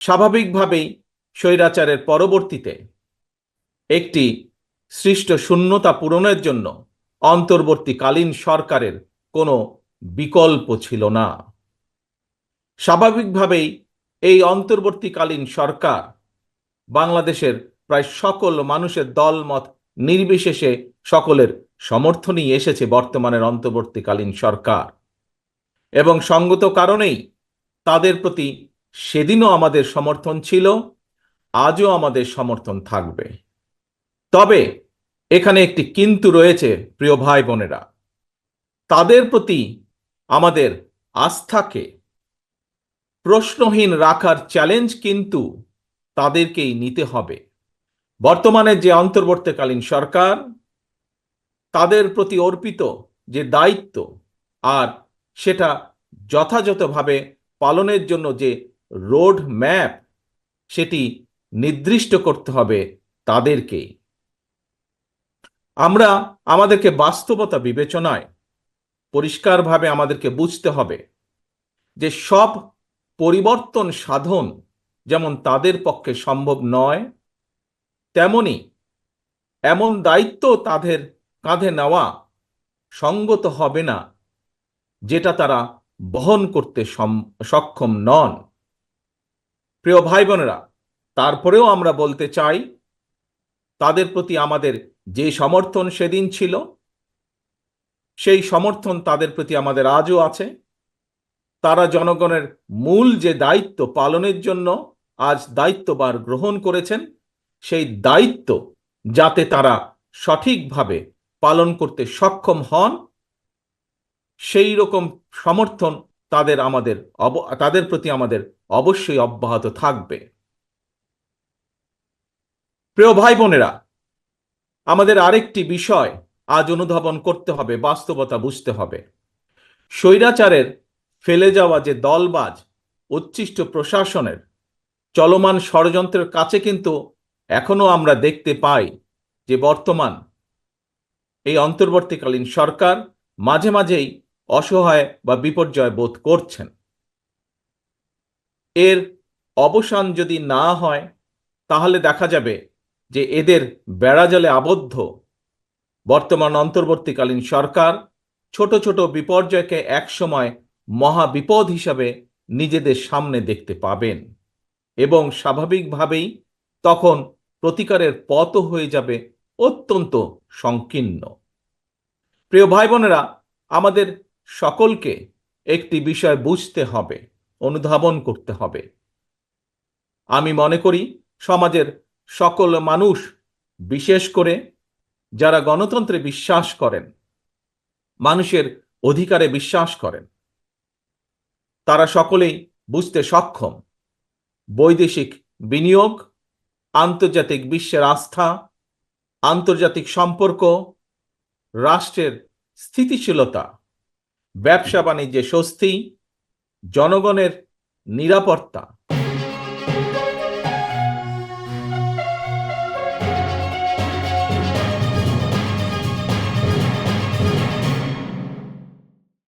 স্বাভাবিকভাবেই স্বৈরাচারের পরবর্তীতে একটি সৃষ্ট শূন্যতা পূরণের জন্য অন্তর্বর্তীকালীন সরকারের কোনো বিকল্প ছিল না। স্বাভাবিকভাবেই এই অন্তর্বর্তীকালীন সরকার বাংলাদেশের প্রায় সকল মানুষের দলমত নির্বিশেষে সকলের সমর্থনই এসেছে বর্তমানের অন্তর্বর্তীকালীন সরকার এবং সঙ্গত কারণেই তাদের প্রতি সেদিনও আমাদের সমর্থন ছিল, আজও আমাদের সমর্থন থাকবে। তবে এখানে একটি কিন্তু রয়েছে, প্রিয় ভাই বোনেরা। তাদের প্রতি আমাদের আস্থাকে প্রশ্নহীন রাখার চ্যালেঞ্জ কিন্তু তাদেরকেই নিতে হবে। বর্তমানে যে অন্তর্বর্তীকালীন সরকার, তাদের প্রতি অর্পিত যে দায়িত্ব আর সেটা যথাযথভাবে পালনের জন্য যে রোড ম্যাপ সেটি নির্দিষ্ট করতে হবে তাদেরকেই আমরা আমাদেরকে বাস্তবতা বিবেচনায় পরিষ্কারভাবে আমাদেরকে বুঝতে হবে যে সব পরিবর্তন সাধন যেমন তাদের পক্ষে সম্ভব নয়, তেমনি এমন দায়িত্ব তাদের কাঁধে নেওয়া সঙ্গত হবে না, যেটা তারা বহন করতে সক্ষম নন। প্রিয় ভাই বোনেরা তারপরেও আমরা বলতে চাই, তাদের প্রতি আমাদের যে সমর্থন সেদিন ছিল, সেই সমর্থন তাদের প্রতি আমাদের আজও আছে। তারা জনগণের মূল যে দায়িত্ব পালনের জন্য আজ দায়িত্ববার গ্রহণ করেছেন, সেই দায়িত্ব যাতে তারা সঠিকভাবে পালন করতে সক্ষম হন, সেই রকম সমর্থন তাদের আমাদের অব, তাদের প্রতি আমাদের অবশ্যই অব্যাহত থাকবে। প্রিয় ভাই বোনেরা আমাদের আরেকটি বিষয় আজ অনুধাবন করতে হবে, বাস্তবতা বুঝতে হবে। স্বৈরাচারের ফেলে যাওয়া যে দলবাজ, উচ্ছিষ্ট প্রশাসনের চলমান ষড়যন্ত্রের কাছে কিন্তু এখনও আমরা দেখতে পাই যে বর্তমান এই অন্তর্বর্তীকালীন সরকার মাঝে মাঝেই অসহায় বা বিপর্যয় বোধ করছেন। এর অবসান যদি না হয়, তাহলে দেখা যাবে যে এদের বেড়াজালে আবদ্ধ। বর্তমান অন্তর্বর্তীকালীন সরকার ছোট ছোট বিপর্যয়কে একসময় মহা বিপদ হিসাবে নিজেদের সামনে দেখতে পাবেন এবং স্বাভাবিকভাবেই তখন প্রতিকারের পথ হয়ে যাবে অত্যন্ত সংকীর্ণ। প্রিয় ভাই বোনেরা, আমাদের সকলকে একটি বিষয় বুঝতে হবে, অনুধাবন করতে হবে। আমি মনে করি সমাজের সকল মানুষ, বিশেষ করে যারা গণতন্ত্রে বিশ্বাস করেন, মানুষের অধিকারে বিশ্বাস করেন, তারা সকলেই বুঝতে সক্ষম। বৈদেশিক বিনিয়োগ, আন্তর্জাতিক বিশ্বের আস্থা, আন্তর্জাতিক সম্পর্ক, রাষ্ট্রের স্থিতিশীলতা ব্যবসা বাণিজ্যে স্বস্তি জনগণের নিরাপত্তা